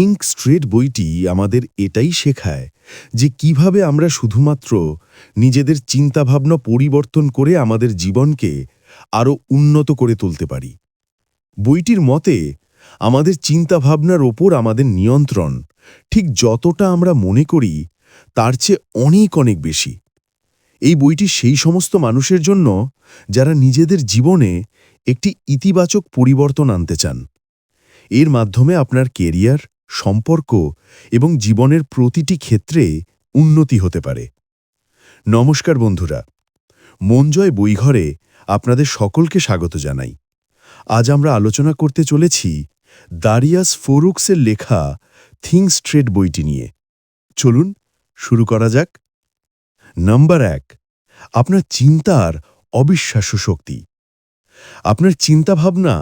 Think straight বইটি আমাদের এটাই শেখায় যে কীভাবে আমরা শুধুমাত্র নিজেদের চিন্তাভাবনা পরিবর্তন করে আমাদের জীবনকে আরও উন্নত করে তুলতে পারি। বইটির মতে, আমাদের চিন্তাভাবনার ওপর আমাদের নিয়ন্ত্রণ ঠিক যতটা আমরা মনে করি তার চেয়ে অনেক অনেক বেশি। এই বইটি সেই সমস্ত মানুষের জন্য যারা নিজেদের জীবনে একটি ইতিবাচক পরিবর্তন আনতে চান। এর মাধ্যমে আপনার কেরিয়ার সম্পর্ক এবং জীবনের প্রতিটি ক্ষেত্রে উন্নতি হতে পারে। নমস্কার বন্ধুরা, মনজয় বইঘরে আপনাদের সকলকে স্বাগত জানাই। আজ আমরা আলোচনা করতে চলেছি দারিয়াস ফোরুক্সের লেখা থিং স্ট্রেট বইটি নিয়ে। চলুন, শুরু করা যাক। নাম্বার এক, আপনার চিন্তার অবিশ্বাস্য শক্তি। আপনার চিন্তাভাবনা,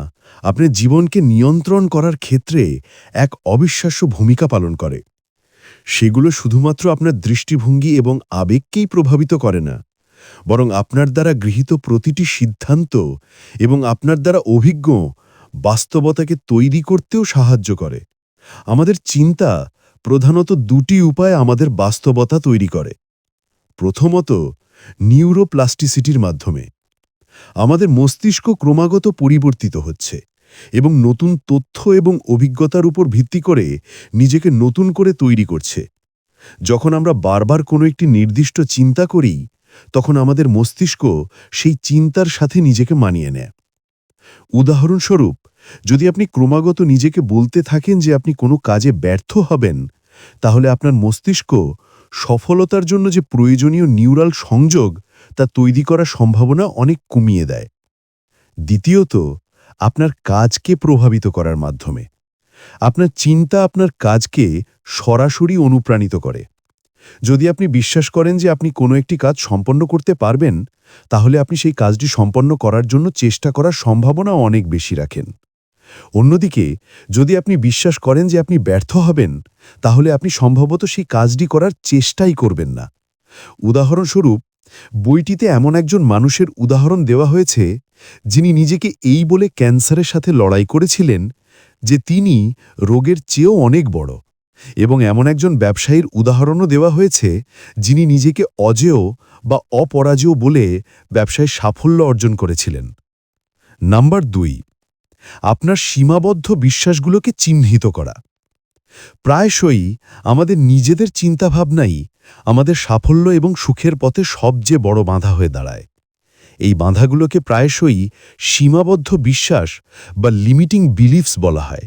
আপনার জীবনকে নিয়ন্ত্রণ করার ক্ষেত্রে এক অবিশ্বাস্য ভূমিকা পালন করে। সেগুলো শুধুমাত্র আপনার দৃষ্টিভঙ্গি এবং আবেগকেই প্রভাবিত করে না, বরং আপনার দ্বারা গৃহীত প্রতিটি সিদ্ধান্ত এবং আপনার দ্বারা অভিজ্ঞ বাস্তবতাকে তৈরি করতেও সাহায্য করে। আমাদের চিন্তা প্রধানত দুটি উপায়ে আমাদের বাস্তবতা তৈরি করে। প্রথমত, নিউরোপ্লাস্টিসিটির মাধ্যমে। আমাদের মস্তিষ্ক ক্রমাগত পরিবর্তিত হচ্ছে এবং নতুন তথ্য এবং অভিজ্ঞতার উপর ভিত্তি করে নিজেকে নতুন করে তৈরি করছে। যখন আমরা বারবার কোনো একটি নির্দিষ্ট চিন্তা করি, তখন আমাদের মস্তিষ্ক সেই চিন্তার সাথে নিজেকে মানিয়ে নেয়। উদাহরণস্বরূপ, যদি আপনি ক্রমাগত নিজেকে বলতে থাকেন যে আপনি কোনো কাজে ব্যর্থ হবেন তাহলে আপনার মস্তিষ্ক সফলতার জন্য যে প্রয়োজনীয় নিউরাল সংযোগ, তা তৈরি করার সম্ভাবনা অনেক কমিয়ে দেয়। দ্বিতীয়ত, আপনার কাজকে প্রভাবিত করার মাধ্যমে। আপনার চিন্তা আপনার কাজকে সরাসরি অনুপ্রাণিত করে। যদি আপনি বিশ্বাস করেন যে আপনি কোনো একটি কাজ সম্পন্ন করতে পারবেন, তাহলে আপনি সেই কাজটি সম্পন্ন করার জন্য চেষ্টা করার সম্ভাবনা অনেক বেশি রাখেন। অন্যদিকে, যদি আপনি বিশ্বাস করেন যে আপনি ব্যর্থ হবেন, তাহলে আপনি সম্ভবত সেই কাজটি করার চেষ্টাই করবেন না। উদাহরণস্বরূপ, বইটিতে এমন একজন মানুষের উদাহরণ দেওয়া হয়েছে, যিনি নিজেকে এই বলে ক্যান্সারের সাথে লড়াই করেছিলেন যে তিনি রোগের চেয়েও অনেক বড়। এবং এমন একজন ব্যবসায়ীর উদাহরণও দেওয়া হয়েছে, যিনি নিজেকে অজেয় বা অপরাজেয় বলে ব্যবসায় সাফল্য অর্জন করেছিলেন। নাম্বার দুই আপনার সীমাবদ্ধ বিশ্বাসগুলোকে চিহ্নিত করা। প্রায়শই আমাদের নিজেদের চিন্তাভাবনাই আমাদের সাফল্য এবং সুখের পথে সবচেয়ে বড় বাধা হয়ে দাঁড়ায়। এই বাধাগুলোকে প্রায়শই সীমাবদ্ধ বিশ্বাস বা লিমিটিং বিলিফস বলা হয়।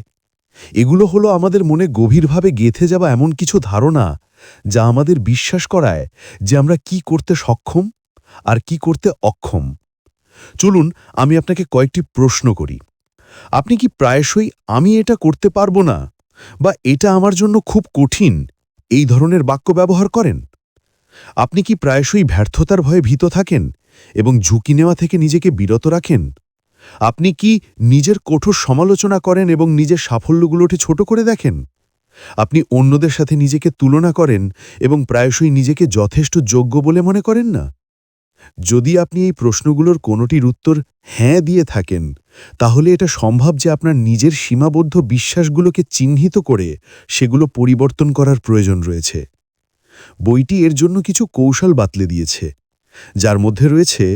এগুলো হলো আমাদের মনে গভীরভাবে গেথে যাওয়া এমন কিছু ধারণা যা আমাদের বিশ্বাস করায় যে আমরা কি করতে সক্ষম আর কি করতে অক্ষম। চলুন আমি আপনাকে কয়েকটি প্রশ্ন করি। আপনি কি প্রায়শই আমি এটা করতে পারব না? বা এটা আমার জন্য খুব কঠিন, এই ধরনের বাক্য ব্যবহার করেন? আপনি কি প্রায়শই ব্যর্থতার ভয়ে ভীত থাকেন এবং ঝুঁকি নেওয়া থেকে নিজেকে বিরত রাখেন? আপনি কি নিজের কঠোর সমালোচনা করেন এবং নিজের সাফল্যগুলোকে ছোট করে দেখেন? আপনি অন্যদের সাথে নিজেকে তুলনা করেন এবং প্রায়শই নিজেকে যথেষ্ট যোগ্য বলে মনে করেন না? যদি আপনি এই প্রশ্নগুলোর কোনোটির উত্তর হ্যাঁ দিয়ে থাকেন, তাহলে এটা সম্ভব যে আপনার নিজের সীমাবদ্ধ বিশ্বাসগুলোকে চিহ্নিত করে সেগুলো পরিবর্তন করার প্রয়োজন রয়েছে। বইটি এর জন্য কিছু কৌশল বাতলে দিয়েছে, যার মধ্যে রয়েছে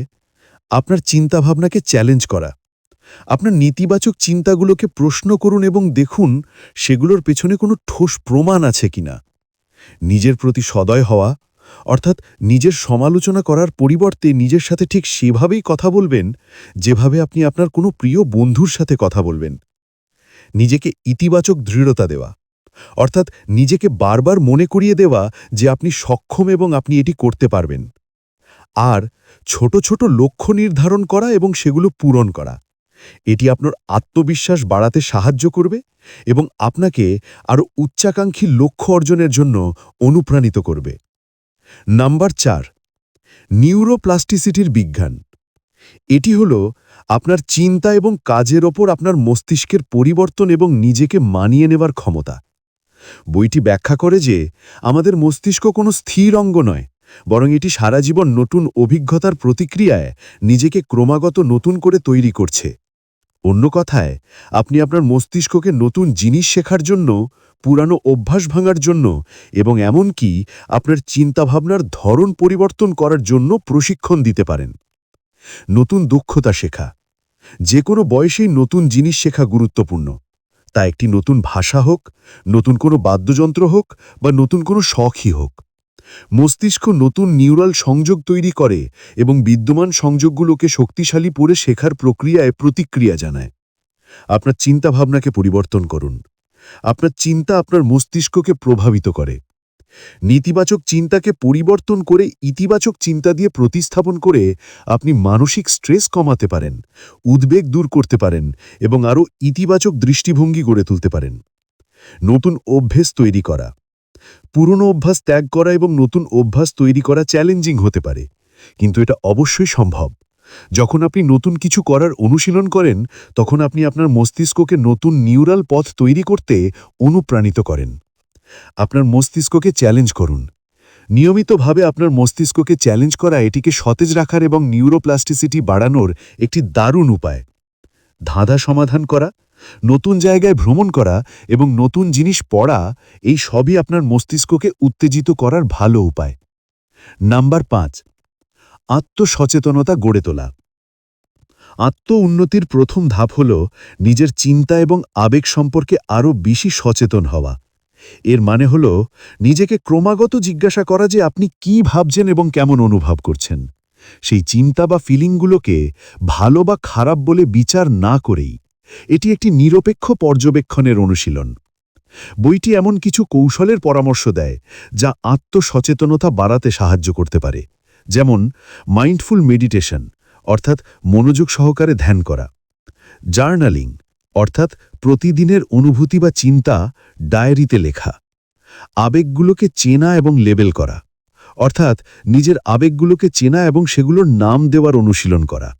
আপনার চিন্তাভাবনাকে চ্যালেঞ্জ করা, আপনার নেতিবাচক চিন্তাগুলোকে প্রশ্ন করুন এবং দেখুন সেগুলোর পেছনে কোনো ঠোস প্রমাণ আছে কিনা, নিজের প্রতি সদয় হওয়া অর্থাৎ নিজের সমালোচনা করার পরিবর্তে নিজের সাথে ঠিক সেভাবেই কথা বলবেন যেভাবে আপনি আপনার কোনো প্রিয় বন্ধুর সাথে কথা বলবেন। নিজেকে ইতিবাচক দৃঢ়তা দেওয়া, অর্থাৎ নিজেকে বারবার মনে করিয়ে দেওয়া যে আপনি সক্ষম এবং আপনি এটি করতে পারবেন। আর ছোট ছোট লক্ষ্য নির্ধারণ করা এবং সেগুলো পূরণ করা, এটি আপনার আত্মবিশ্বাস বাড়াতে সাহায্য করবে এবং আপনাকে আরও উচ্চাকাঙ্ক্ষী লক্ষ্য অর্জনের জন্য অনুপ্রাণিত করবে। নাম্বার চার, নিউরোপ্লাস্টিসিটির বিজ্ঞান। এটি হল আপনার চিন্তা এবং কাজের ওপর আপনার মস্তিষ্কের পরিবর্তন এবং নিজেকে মানিয়ে নেবার ক্ষমতা। বইটি ব্যাখ্যা করে যে আমাদের মস্তিষ্ক কোনো স্থির অঙ্গ নয়, বরং এটি সারা জীবন নতুন অভিজ্ঞতার প্রতিক্রিয়ায় নিজেকে ক্রমাগত নতুন করে তৈরি করছে। অন্য কথায়, আপনি আপনার মস্তিষ্ককে নতুন জিনিস শেখার জন্য, পুরানো অভ্যাস ভাঙার জন্য এবং এমনকি আপনার চিন্তাভাবনার ধরন পরিবর্তন করার জন্য প্রশিক্ষণ দিতে পারেন। নতুন দক্ষতা শেখা। যে কোনো বয়সেই নতুন জিনিস শেখা গুরুত্বপূর্ণ। তা একটি নতুন ভাষা হোক, নতুন কোনো বাদ্যযন্ত্র হোক বা নতুন কোনো শখই হোক। মস্তিষ্ক নতুন নিউরাল সংযোগ তৈরি করে এবং বিদ্যমান সংযোগগুলোকে শক্তিশালী করে শেখার প্রক্রিয়ায় প্রতিক্রিয়া জানায়। আপনার চিন্তাভাবনাকে পরিবর্তন করুন। আপনার চিন্তা আপনার মস্তিষ্ককে প্রভাবিত করে। নেতিবাচক চিন্তাকে পরিবর্তন করে ইতিবাচক চিন্তা দিয়ে প্রতিস্থাপন করে আপনি মানসিক স্ট্রেস কমাতে পারেন, উদ্বেগ দূর করতে পারেন এবং আরও ইতিবাচক দৃষ্টিভঙ্গি গড়ে তুলতে পারেন। নতুন অভ্যেস তৈরি করা। পুরনো অভ্যাস ত্যাগ করা এবং নতুন অভ্যাস তৈরি করা চ্যালেঞ্জিং হতে পারে। কিন্তু এটা অবশ্যই সম্ভব। যখন আপনি নতুন কিছু করার অনুশীলন করেন, তখন আপনি আপনার মস্তিষ্ককে নতুন নিউরাল পথ তৈরি করতে অনুপ্রাণিত করেন। আপনার মস্তিষ্ককে চ্যালেঞ্জ করুন। নিয়মিতভাবে আপনার মস্তিষ্ককে চ্যালেঞ্জ করা এটিকে সতেজ রাখার এবং নিউরোপ্লাস্টিসিটি বাড়ানোর একটি দারুণ উপায়। ধাঁধা সমাধান করা নতুন জায়গায় ভ্রমণ করা এবং নতুন জিনিস পড়া, এই সবই আপনার মস্তিষ্ককে উত্তেজিত করার ভালো উপায়। নাম্বার পাঁচ, আত্মসচেতনতা গড়ে তোলা। আত্ম উন্নতির প্রথম ধাপ হল নিজের চিন্তা এবং আবেগ সম্পর্কে আরও বেশি সচেতন হওয়া। এর মানে হল নিজেকে ক্রমাগত জিজ্ঞাসা করা যে আপনি কি ভাবছেন এবং কেমন অনুভব করছেন। সেই চিন্তা বা ফিলিংগুলোকে ভালো বা খারাপ বলে বিচার না করেই এটি একটি নিরপেক্ষ পর্যবেক্ষণের অনুশীলন। বইটি এমন কিছু কৌশলের পরামর্শ দেয়, যা আত্মসচেতনতা বাড়াতে সাহায্য করতে পারে, যেমন মাইন্ডফুল মেডিটেশন, অর্থাৎ মনোযোগ সহকারে ধ্যান করা, জার্নালিং, অর্থাৎ প্রতিদিনের অনুভূতি বা চিন্তা ডায়েরিতে লেখা, আবেগগুলোকে চেনা এবং লেবেল করা, অর্থাৎ নিজের আবেগগুলোকে চেনা এবং সেগুলোর নাম দেওয়ার অনুশীলন করা।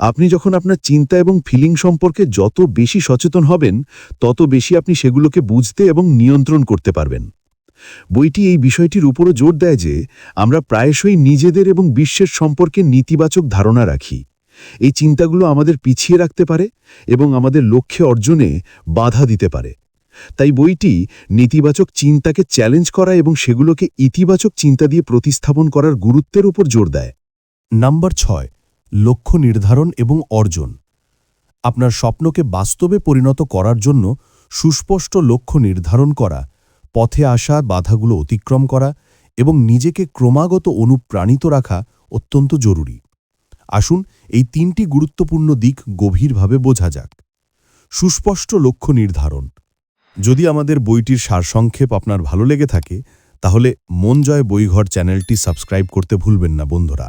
আপনি যখন আপনার চিন্তা এবং ফিলিং সম্পর্কে যত বেশি সচেতন হবেন, তত বেশি আপনি সেগুলোকে বুঝতে এবং নিয়ন্ত্রণ করতে পারবেন। বইটি এই বিষয়টির উপরও জোর দেয় যে, আমরা প্রায়শই নিজেদের এবং বিশ্বের সম্পর্কে নেতিবাচক ধারণা রাখি। এই চিন্তাগুলো আমাদের পিছিয়ে রাখতে পারে এবং আমাদের লক্ষ্যে অর্জনে বাধা দিতে পারে। তাই বইটি নেতিবাচক চিন্তাকে চ্যালেঞ্জ করা এবং সেগুলোকে ইতিবাচক চিন্তা দিয়ে প্রতিস্থাপন করার গুরুত্বের উপর জোর দেয়। নাম্বার ছয় লক্ষ্য নির্ধারণ এবং অর্জন। আপনার স্বপ্নকে বাস্তবে পরিণত করার জন্য সুস্পষ্ট লক্ষ্য নির্ধারণ করা, পথে আসা বাধাগুলো অতিক্রম করা এবং নিজেকে ক্রমাগত অনুপ্রাণিত রাখা অত্যন্ত জরুরি। আসুন এই তিনটি গুরুত্বপূর্ণ দিক গভীরভাবে বোঝা যাক। সুস্পষ্ট লক্ষ্য নির্ধারণ। যদি আমাদের বইটির সারসংক্ষেপ আপনার ভালো লেগে থাকে, তাহলে মন জয় বইঘর চ্যানেলটি সাবস্ক্রাইব করতে ভুলবেন না বন্ধুরা।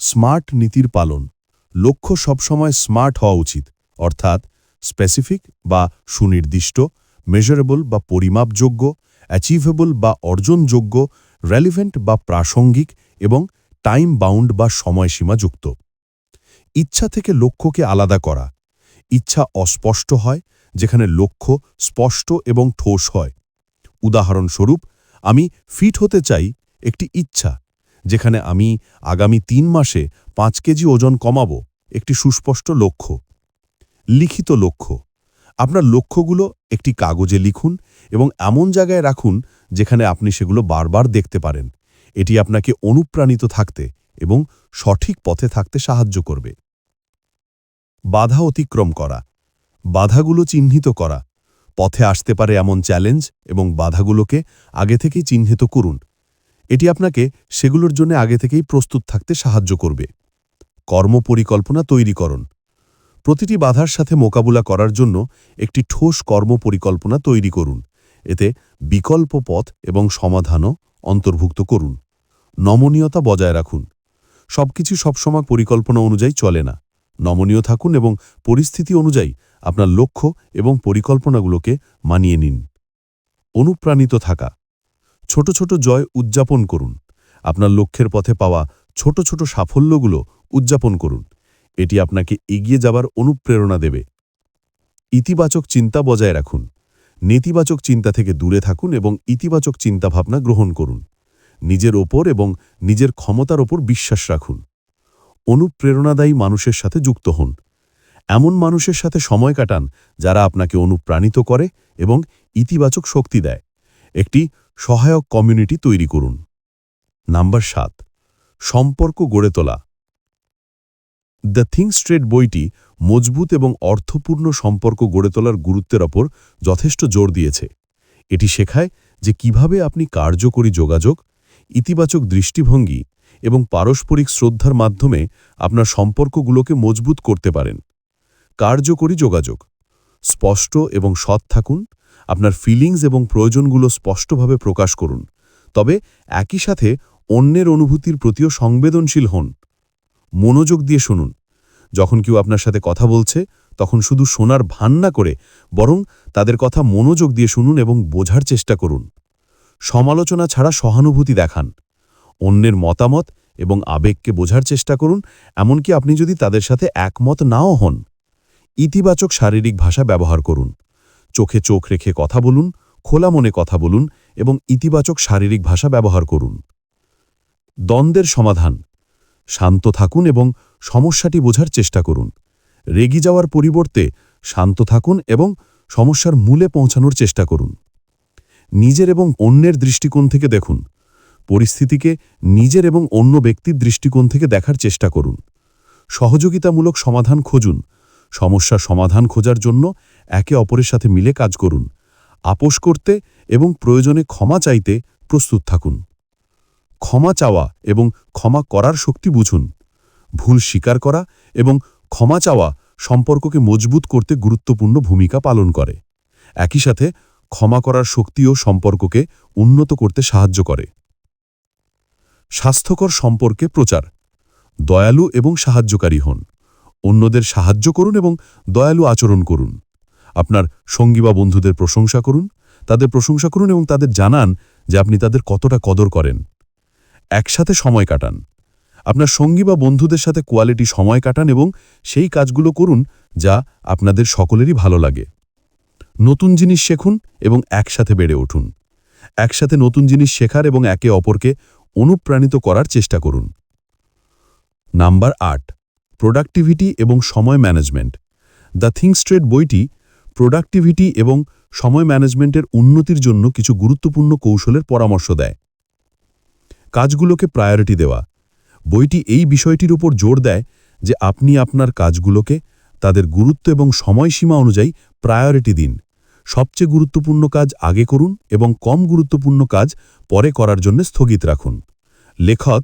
স্মার্ট নীতির পালন। লক্ষ্য সবসময় স্মার্ট হওয়া উচিত, অর্থাৎ স্পেসিফিক বা সুনির্দিষ্ট মেজারেবল বা পরিমাপযোগ্য অ্যাচিভেবল বা অর্জনযোগ্য রেলিভেন্ট বা প্রাসঙ্গিক এবং টাইম বাউন্ড বা সময়সীমাযুক্ত ইচ্ছা থেকে লক্ষ্যকে আলাদা করা। ইচ্ছা অস্পষ্ট হয়, যেখানে লক্ষ্য স্পষ্ট এবং ঠোস হয়। উদাহরণস্বরূপ, আমি ফিট হতে চাই একটি ইচ্ছা। যেখানে আমি আগামী তিন মাসে পাঁচ কেজি ওজন কমাবো, একটি সুস্পষ্ট লক্ষ্য। লিখিত লক্ষ্য। আপনার লক্ষ্যগুলো একটি কাগজে লিখুন এবং এমন জায়গায় রাখুন যেখানে আপনি সেগুলো বারবার দেখতে পারেন। এটি আপনাকে অনুপ্রাণিত থাকতে এবং সঠিক পথে থাকতে সাহায্য করবে। বাধা অতিক্রম করা। বাধাগুলো চিহ্নিত করা। পথে আসতে পারে এমন চ্যালেঞ্জ এবং বাধাগুলোকে আগে থেকেই চিহ্নিত করুন। এটি আপনাকে সেগুলোর জন্য আগে থেকেই প্রস্তুত থাকতে সাহায্য করবে। কর্মপরিকল্পনা তৈরি করুন প্রতিটি বাধার সাথে মোকাবিলা করার জন্য একটি ঠোস কর্মপরিকল্পনা তৈরি করুন। এতে বিকল্প পথ এবং সমাধানও অন্তর্ভুক্ত করুন। নমনীয়তা বজায় রাখুন। সবকিছু সবসময় পরিকল্পনা অনুযায়ী চলে না। নমনীয় থাকুন এবং পরিস্থিতি অনুযায়ী আপনার লক্ষ্য এবং পরিকল্পনাগুলোকে মানিয়ে নিন। অনুপ্রাণিত থাকা। ছোট ছোট জয় উদযাপন করুন। আপনার লক্ষ্যের পথে পাওয়া ছোট ছোট সাফল্যগুলো উদযাপন করুন। এটি আপনাকে এগিয়ে যাবার অনুপ্রেরণা দেবে। ইতিবাচক চিন্তা বজায় রাখুন। নেতিবাচক চিন্তা থেকে দূরে থাকুন এবং ইতিবাচক চিন্তাভাবনা গ্রহণ করুন। নিজের ওপর এবং নিজের ক্ষমতার ওপর বিশ্বাস রাখুন। অনুপ্রেরণাদায়ী মানুষের সাথে যুক্ত হন। এমন মানুষের সাথে সময় কাটান যারা আপনাকে অনুপ্রাণিত করে এবং ইতিবাচক শক্তি দেয়। একটি সহায়ক কমিউনিটি তৈরি করুন। নাম্বার সাত, সম্পর্ক গড়ে তোলা। দ্য থিং স্ট্রেট বইটি মজবুত এবং অর্থপূর্ণ সম্পর্ক গড়ে তোলার গুরুত্বের ওপর যথেষ্ট জোর দিয়েছে। এটি শেখায় যে কীভাবে আপনি কার্যকরী যোগাযোগ, ইতিবাচক দৃষ্টিভঙ্গি এবং পারস্পরিক শ্রদ্ধার মাধ্যমে আপনার সম্পর্কগুলোকে মজবুত করতে পারেন। কার্যকরী যোগাযোগ। স্পষ্ট এবং সৎ থাকুন আপনার ফিলিংস এবং প্রয়োজনগুলো স্পষ্টভাবে প্রকাশ করুন। তবে একই সাথে অন্যের অনুভূতির প্রতিও সংবেদনশীল হন। মনোযোগ দিয়ে শুনুন। যখন কেউ আপনার সাথে কথা বলছে, তখন শুধু শোনার ভান না করে, বরং তাদের কথা মনোযোগ দিয়ে শুনুন এবং বোঝার চেষ্টা করুন। সমালোচনা ছাড়া সহানুভূতি দেখান। অন্যের মতামত এবং আবেগকে বোঝার চেষ্টা করুন, এমনকি আপনি যদি তাদের সাথে একমত নাও হন। ইতিবাচক শারীরিক ভাষা ব্যবহার করুন। চোখে চোখ রেখে কথা বলুন, খোলা মনে কথা বলুন এবং ইতিবাচক শারীরিক ভাষা ব্যবহার করুন। দ্বন্দ্বের সমাধান। শান্ত থাকুন এবং সমস্যাটি বোঝার চেষ্টা করুন। রেগে যাওয়ার পরিবর্তে শান্ত থাকুন এবং সমস্যার মূলে পৌঁছানোর চেষ্টা করুন। নিজের এবং অন্যের দৃষ্টিকোণ থেকে দেখুন। পরিস্থিতিকে নিজের এবং অন্য ব্যক্তির দৃষ্টিকোণ থেকে দেখার চেষ্টা করুন। সহযোগিতামূলক সমাধান খুঁজুন। সমস্যার সমাধান খোঁজার জন্য একে অপরের সাথে মিলে কাজ করুন, আপোষ করতে এবং প্রয়োজনে ক্ষমা চাইতে প্রস্তুত থাকুন। ক্ষমা চাওয়া এবং ক্ষমা করার শক্তি বুঝুন, ভুল স্বীকার করা এবং ক্ষমা চাওয়া সম্পর্ককে মজবুত করতে গুরুত্বপূর্ণ ভূমিকা পালন করে। একই সাথে ক্ষমা করার শক্তিও সম্পর্ককে উন্নত করতে সাহায্য করে। স্বাস্থ্যকর সম্পর্কে প্রচার, দয়ালু এবং সাহায্যকারী হন। অন্যদের সাহায্য করুন এবং দয়ালু আচরণ করুন। আপনার সঙ্গী বা বন্ধুদের প্রশংসা করুন, তাদের প্রশংসা করুন এবং তাদের জানান যে আপনি তাদের কতটা কদর করেন। একসাথে সময় কাটান। আপনার সঙ্গী বা বন্ধুদের সাথে কোয়ালিটি সময় কাটান এবং সেই কাজগুলো করুন যা আপনাদের সকলেরই ভালো লাগে। নতুন জিনিস শেখুন এবং একসাথে বেড়ে উঠুন। একসাথে নতুন জিনিস শেখার এবং একে অপরকে অনুপ্রাণিত করার চেষ্টা করুন। নাম্বার আট প্রোডাক্টিভিটি এবং সময় ম্যানেজমেন্ট দ্য থিং স্ট্রেট বইটি প্রোডাক্টিভিটি এবং সময় ম্যানেজমেন্টের উন্নতির জন্য কিছু গুরুত্বপূর্ণ কৌশলের পরামর্শ দেয়। কাজগুলোকে প্রায়োরিটি দেওয়া। বইটি এই বিষয়টির উপর জোর দেয় যে আপনি আপনার কাজগুলোকে তাদের গুরুত্ব এবং সময়সীমা অনুযায়ী প্রায়োরিটি দিন। সবচেয়ে গুরুত্বপূর্ণ কাজ আগে করুন এবং কম গুরুত্বপূর্ণ কাজ পরে করার জন্য স্থগিত রাখুন। লেখক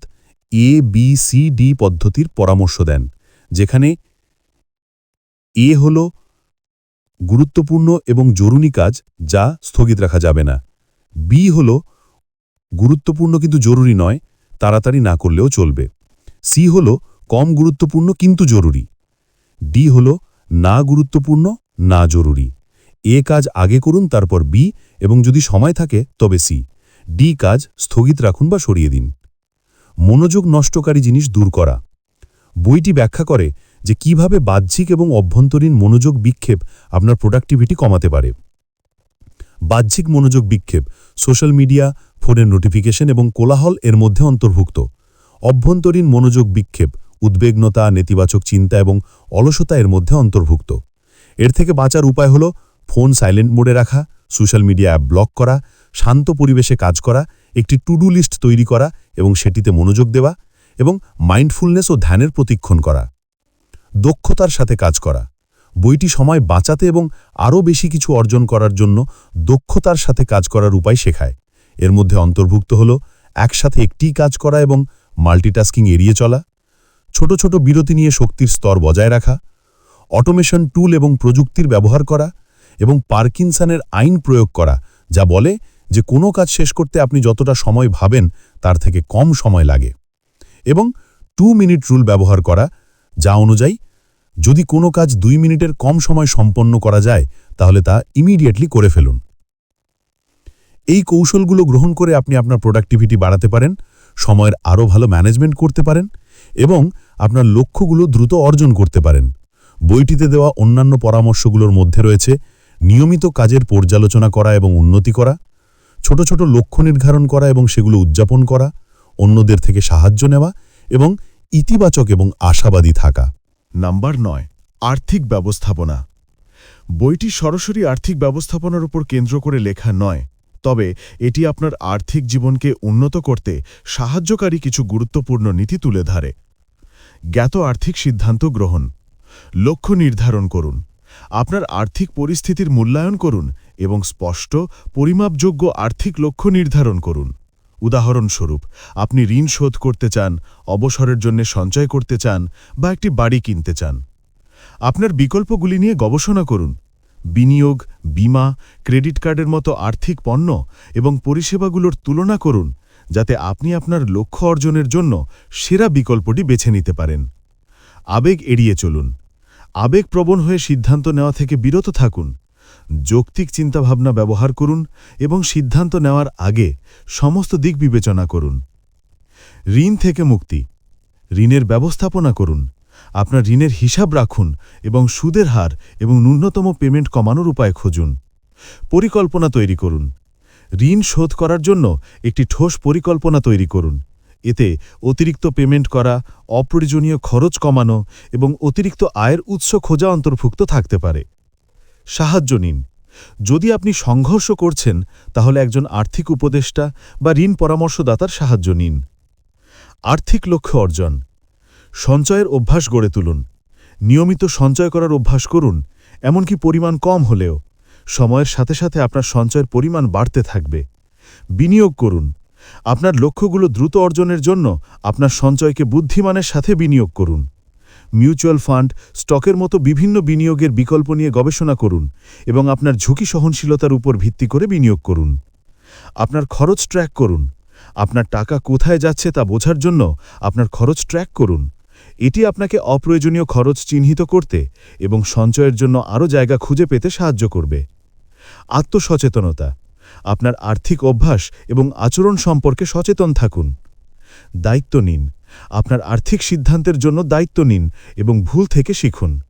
এ বি সি ডি পদ্ধতির পরামর্শ দেন। যেখানে এ হল গুরুত্বপূর্ণ এবং জরুরি কাজ যা স্থগিত রাখা যাবে না। বি হল গুরুত্বপূর্ণ কিন্তু জরুরি নয়, তাড়াতাড়ি না করলেও চলবে। সি হল কম গুরুত্বপূর্ণ কিন্তু জরুরি। ডি হল না গুরুত্বপূর্ণ, না জরুরি। এ কাজ আগে করুন, তারপর বি, এবং যদি সময় থাকে, তবে সি। ডি কাজ স্থগিত রাখুন বা সরিয়ে দিন। মনোযোগ নষ্টকারী জিনিস দূর করা। বইটি ব্যাখ্যা করে যে কীভাবে বাহ্যিক এবং অভ্যন্তরীণ মনোযোগ বিক্ষেপ আপনার প্রোডাক্টিভিটি কমাতে পারে। বাহ্যিক মনোযোগ বিক্ষেপ সোশ্যাল মিডিয়া ফোনের নোটিফিকেশন এবং কোলাহল এর মধ্যে অন্তর্ভুক্ত। অভ্যন্তরীণ মনোযোগ বিক্ষেপ উদ্বেগনতা, নেতিবাচক চিন্তা এবং অলসতা এর মধ্যে অন্তর্ভুক্ত। এর থেকে বাঁচার উপায় হল ফোন সাইলেন্ট মোডে রাখা সোশ্যাল মিডিয়া অ্যাপ ব্লক করা, শান্ত পরিবেশে কাজ করা, একটি টু ডু লিস্ট তৈরি করা এবং সেটিতে মনোযোগ দেওয়া এবং মাইন্ডফুলনেস ও ধ্যানের প্রতিক্ষণ করা। দক্ষতার সাথে কাজ করা। বইটি সময় বাঁচাতে এবং আরও বেশি কিছু অর্জন করার জন্য দক্ষতার সাথে কাজ করার উপায় শেখায়। এর মধ্যে অন্তর্ভুক্ত হল একসাথে একটি কাজ করা এবং মাল্টিটাস্কিং এড়িয়ে চলা, ছোট ছোট বিরতি নিয়ে শক্তির স্তর বজায় রাখা অটোমেশন টুল এবং প্রযুক্তির ব্যবহার করা এবং পার্কিনসনের আইন প্রয়োগ করা, যা বলে যে কোনো কাজ শেষ করতে আপনি যতটা সময় ভাবেন তার থেকে কম সময় লাগে। এবং টু মিনিট রুল ব্যবহার করা, যা অনুযায়ী যদি কোনো কাজ দুই মিনিটের কম সময় সম্পন্ন করা যায়, তাহলে তা ইমিডিয়েটলি করে ফেলুন। এই কৌশলগুলো গ্রহণ করে আপনি আপনার প্রোডাক্টিভিটি বাড়াতে পারেন, সময়ের আরও ভালো ম্যানেজমেন্ট করতে পারেন এবং আপনার লক্ষ্যগুলো দ্রুত অর্জন করতে পারেন। বইটিতে দেওয়া অন্যান্য পরামর্শগুলোর মধ্যে রয়েছে নিয়মিত কাজের পর্যালোচনা করা এবং উন্নতি করা, ছোট ছোট লক্ষ্য নির্ধারণ করা এবং সেগুলো উদযাপন করা অন্যদের থেকে সাহায্য নেওয়া এবং ইতিবাচক এবং আশাবাদী থাকা। নাম্বার নয়, আর্থিক ব্যবস্থাপনা। বইটি সরাসরি আর্থিক ব্যবস্থাপনার উপর কেন্দ্র করে লেখা নয়, তবে এটি আপনার আর্থিক জীবনকে উন্নত করতে সাহায্যকারী কিছু গুরুত্বপূর্ণ নীতি তুলে ধরে। জ্ঞাত আর্থিক সিদ্ধান্ত গ্রহণ, লক্ষ্য নির্ধারণ করুন, আপনার আর্থিক পরিস্থিতির মূল্যায়ন করুন এবং স্পষ্ট, পরিমাপযোগ্য আর্থিক লক্ষ্য নির্ধারণ করুন। উদাহরণস্বরূপ, আপনি ঋণ শোধ করতে চান, অবসরের জন্য সঞ্চয় করতে চান বা একটি বাড়ি কিনতে চান। আপনার বিকল্পগুলি নিয়ে গবেষণা করুন। বিনিয়োগ, বীমা, ক্রেডিট কার্ডের মতো আর্থিক পণ্য এবং পরিষেবাগুলোর তুলনা করুন, যাতে আপনি আপনার লক্ষ্য অর্জনের জন্য সেরা বিকল্পটি বেছে নিতে পারেন। আবেগ এড়িয়ে চলুন। আবেগপ্রবণ হয়ে সিদ্ধান্ত নেওয়া থেকে বিরত থাকুন। যৌক্তিক চিন্তাভাবনা ব্যবহার করুন এবং সিদ্ধান্ত নেওয়ার আগে সমস্ত দিক বিবেচনা করুন। ঋণ থেকে মুক্তি। ঋণের ব্যবস্থাপনা করুন। আপনার ঋণের হিসাব রাখুন এবং সুদের হার এবং ন্যূনতম পেমেন্ট কমানোর উপায় খুঁজুন। পরিকল্পনা তৈরি করুন। ঋণ শোধ করার জন্য একটি ঠোস পরিকল্পনা তৈরি করুন। এতে অতিরিক্ত পেমেন্ট করা, অপ্রয়োজনীয় খরচ কমানো এবং অতিরিক্ত আয়ের উৎস খোঁজা অন্তর্ভুক্ত থাকতে পারে। সাহায্য নিন। যদি আপনি সংঘর্ষ করছেন, তাহলে একজন আর্থিক উপদেষ্টা বা ঋণ পরামর্শদাতার সাহায্য নিন। আর্থিক লক্ষ্য অর্জন। সঞ্চয়ের অভ্যাস গড়ে তুলুন। নিয়মিত সঞ্চয় করার অভ্যাস করুন, এমনকি পরিমাণ কম হলেও। সময়ের সাথে সাথে আপনার সঞ্চয়ের পরিমাণ বাড়তে থাকবে। বিনিয়োগ করুন। আপনার লক্ষ্যগুলো দ্রুত অর্জনের জন্য আপনার সঞ্চয়কে বুদ্ধিমানের সাথে বিনিয়োগ করুন। মিউচুয়াল ফান্ড, স্টকের মতো বিভিন্ন বিনিয়োগের বিকল্প নিয়ে গবেষণা করুন এবং আপনার ঝুঁকি সহনশীলতার উপর ভিত্তি করে বিনিয়োগ করুন। আপনার খরচ ট্র্যাক করুন। আপনার টাকা কোথায় যাচ্ছে তা বোঝার জন্য আপনার খরচ ট্র্যাক করুন। এটি আপনাকে অপ্রয়োজনীয় খরচ চিহ্নিত করতে এবং সঞ্চয়ের জন্য আরও জায়গা খুঁজে পেতে সাহায্য করবে। আত্মসচেতনতা। আপনার আর্থিক অভ্যাস এবং আচরণ সম্পর্কে সচেতন থাকুন। দায়িত্ব নিন। আপনার আর্থিক সিদ্ধান্তের জন্য দায়িত্ব নিন এবং ভুল থেকে শিখুন।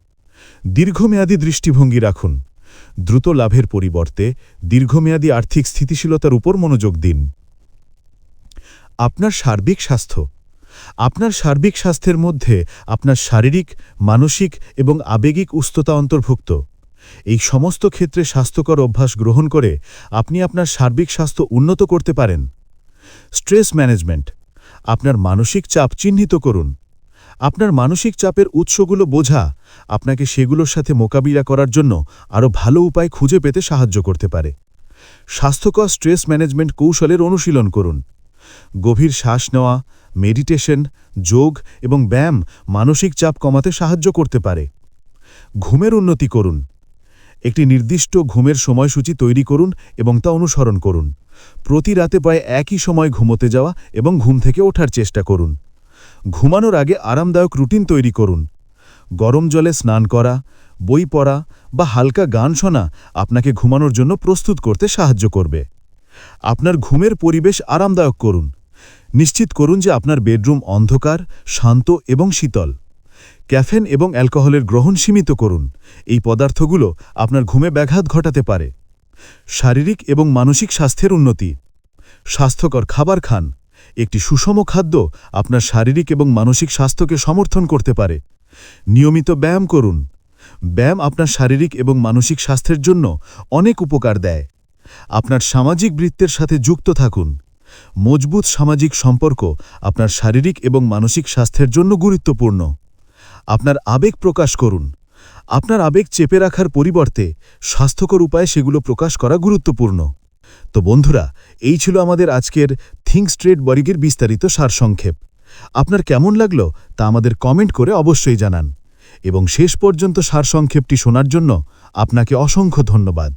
দীর্ঘমেয়াদী দৃষ্টিভঙ্গি রাখুন। দ্রুত লাভের পরিবর্তে দীর্ঘমেয়াদী আর্থিক স্থিতিশীলতার উপর মনোযোগ দিন। আপনার সার্বিক স্বাস্থ্য। আপনার সার্বিক স্বাস্থ্যের মধ্যে আপনার শারীরিক, মানসিক এবং আবেগিক উস্ততা অন্তর্ভুক্ত। এই সমস্ত ক্ষেত্রে স্বাস্থ্যকর অভ্যাস গ্রহণ করে আপনি আপনার সার্বিক স্বাস্থ্য উন্নত করতে পারেন। Stress management. আপনার মানসিক চাপ চিহ্নিত করুন। আপনার মানসিক চাপের উৎসগুলো বোঝা আপনাকে সেগুলোর সাথে মোকাবিলা করার জন্য আরও ভালো উপায় খুঁজে পেতে সাহায্য করতে পারে। স্বাস্থ্যকর স্ট্রেস ম্যানেজমেন্ট কৌশলের অনুশীলন করুন। গভীর শ্বাস নেওয়া, মেডিটেশন, যোগ এবং ব্যায়াম মানসিক চাপ কমাতে সাহায্য করতে পারে। ঘুমের উন্নতি করুন। একটি নির্দিষ্ট ঘুমের সময়সূচি তৈরি করুন এবং তা অনুসরণ করুন। প্রতি রাতে প্রায় একই সময় ঘুমোতে যাওয়া এবং ঘুম থেকে ওঠার চেষ্টা করুন। ঘুমানোর আগে আরামদায়ক রুটিন তৈরি করুন। গরম জলে স্নান করা, বই পড়া বা হালকা গান শোনা আপনাকে ঘুমানোর জন্য প্রস্তুত করতে সাহায্য করবে। আপনার ঘুমের পরিবেশ আরামদায়ক করুন। নিশ্চিত করুন যে আপনার বেডরুম অন্ধকার, শান্ত এবং শীতল। ক্যাফেন এবং অ্যালকোহলের গ্রহণ সীমিত করুন। এই পদার্থগুলো আপনার ঘুমে ব্যাঘাত ঘটাতে পারে। শারীরিক এবং মানসিক স্বাস্থ্যের উন্নতি। স্বাস্থ্যকর খাবার খান। একটি সুষম খাদ্য আপনার শারীরিক এবং মানসিক স্বাস্থ্যকে সমর্থন করতে পারে। নিয়মিত ব্যায়াম করুন। ব্যায়াম আপনার শারীরিক এবং মানসিক স্বাস্থ্যের জন্য অনেক উপকার দেয়। আপনার সামাজিক বৃত্তের সাথে যুক্ত থাকুন। মজবুত সামাজিক সম্পর্ক আপনার শারীরিক এবং মানসিক স্বাস্থ্যের জন্য গুরুত্বপূর্ণ। আপনার আবেগ প্রকাশ করুন। আপনার আবেগ চেপে রাখার পরিবর্তে স্বাস্থ্যকর উপায়ে সেগুলো প্রকাশ করা গুরুত্বপূর্ণ। তো বন্ধুরা, এই ছিল আমাদের আজকের থিঙ্ক স্ট্রেট বরিগের বিস্তারিত সারসংক্ষেপ। আপনার কেমন লাগল তা আমাদের কমেন্ট করে অবশ্যই জানান। এবং শেষ পর্যন্ত সারসংক্ষেপটি শোনার জন্য আপনাকে অসংখ্য ধন্যবাদ।